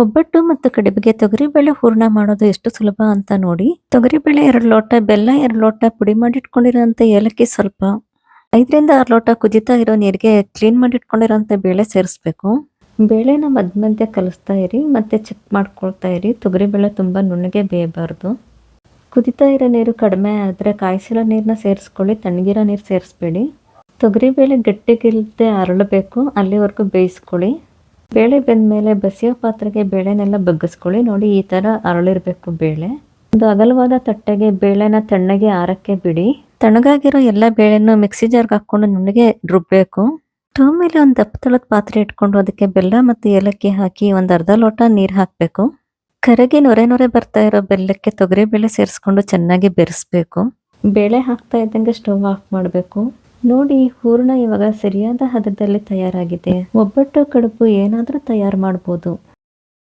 ಒಬ್ಬಟ್ಟು ಮತ್ತು ಕಡುಬಿಗೆ ತೊಗರಿಬೇಳೆ ಹೂರ್ಣ ಮಾಡೋದು ಎಷ್ಟು ಸುಲಭ ಅಂತ ನೋಡಿ. ತೊಗರಿಬೇಳೆ ಎರಡು ಲೋಟ, ಬೆಲ್ಲ ಎರಡು ಲೋಟ, ಪುಡಿ ಮಾಡಿಟ್ಕೊಂಡಿರೋಂಥ ಏಲಕ್ಕಿ ಸ್ವಲ್ಪ. ಐದರಿಂದ ಆರು ಲೋಟ ಕುದಿತಾ ಇರೋ ನೀರಿಗೆ ಕ್ಲೀನ್ ಮಾಡಿಟ್ಕೊಂಡಿರೋಂಥ ಬೇಳೆ ಸೇರಿಸ್ಬೇಕು. ಬೇಳೆನ ಮಧ್ಯ ಮಧ್ಯ ಕಲಿಸ್ತಾ ಇರಿ ಮತ್ತೆ ಚೆಕ್ ಮಾಡ್ಕೊಳ್ತಾ ಇರಿ. ತೊಗರಿಬೇಳೆ ತುಂಬ ನುಣ್ಣಗೆ ಬೇಯಬಾರ್ದು. ಕುದಿತಾ ಇರೋ ನೀರು ಕಡಿಮೆ ಆದರೆ ಕಾಯಿಸಿರೋ ನೀರನ್ನ ಸೇರಿಸ್ಕೊಳ್ಳಿ, ತಣ್ಣಗಿರೋ ನೀರು ಸೇರಿಸ್ಬೇಡಿ. ತೊಗರಿಬೇಳೆ ಗಟ್ಟಿಗಿಲ್ಲದೆ ಅರಳಬೇಕು, ಅಲ್ಲಿವರೆಗೂ ಬೇಯಿಸ್ಕೊಳ್ಳಿ. ಬೇಳೆ ಬೆಂದ ಮೇಲೆ ಬಸಿಯೋ ಪಾತ್ರೆಗೆ ಬೇಳೆನೆಲ್ಲ ಬಗ್ಗಿಸ್ಕೊಳ್ಳಿ. ನೋಡಿ, ಈ ಥರ ಅರಳಿರಬೇಕು ಬೇಳೆ. ಒಂದು ಅಗಲವಾದ ತಟ್ಟೆಗೆ ಬೇಳೆನ ತಣ್ಣಗೆ ಆರಕ್ಕೆ ಬಿಡಿ. ತಣ್ಣಗಾಗಿರೋ ಎಲ್ಲ ಬೇಳೆನೂ ಮಿಕ್ಸಿ ಜಾರ್ಗೆ ಹಾಕ್ಕೊಂಡು ನುಣ್ಣಗೆ ರುಬ್ಬಬೇಕು ಸ್ಟವ್ ಮೇಲೆ ಒಂದು ದಪ್ಪ ತಳದ ಪಾತ್ರೆ ಇಟ್ಕೊಂಡು ಅದಕ್ಕೆ ಬೆಲ್ಲ ಮತ್ತು ಏಲಕ್ಕಿ ಹಾಕಿ ಒಂದು ಅರ್ಧ ಲೋಟ ನೀರು ಹಾಕಬೇಕು. ಕರಗಿ ನೊರೆ ನೊರೆ ಬರ್ತಾ ಇರೋ ಬೆಲ್ಲಕ್ಕೆ ತೊಗರಿಬೇಳೆ ಸೇರಿಸ್ಕೊಂಡು ಚೆನ್ನಾಗಿ ಬೆರೆಸ್ಬೇಕು. ಬೇಳೆ ಹಾಕ್ತಾ ಇದ್ದಂಗೆ ಸ್ಟವ್ ಆಫ್ ಮಾಡಬೇಕು. ನೋಡಿ ಹೂರ್ಣ ಇವಾಗ ಸರಿಯಾದ ಹದದಲ್ಲಿ ತಯಾರಾಗಿದೆ. ಒಬ್ಬಟ್ಟು ಕಡುಬು ಏನಾದರೂ ತಯಾರು ಮಾಡ್ಬೋದು.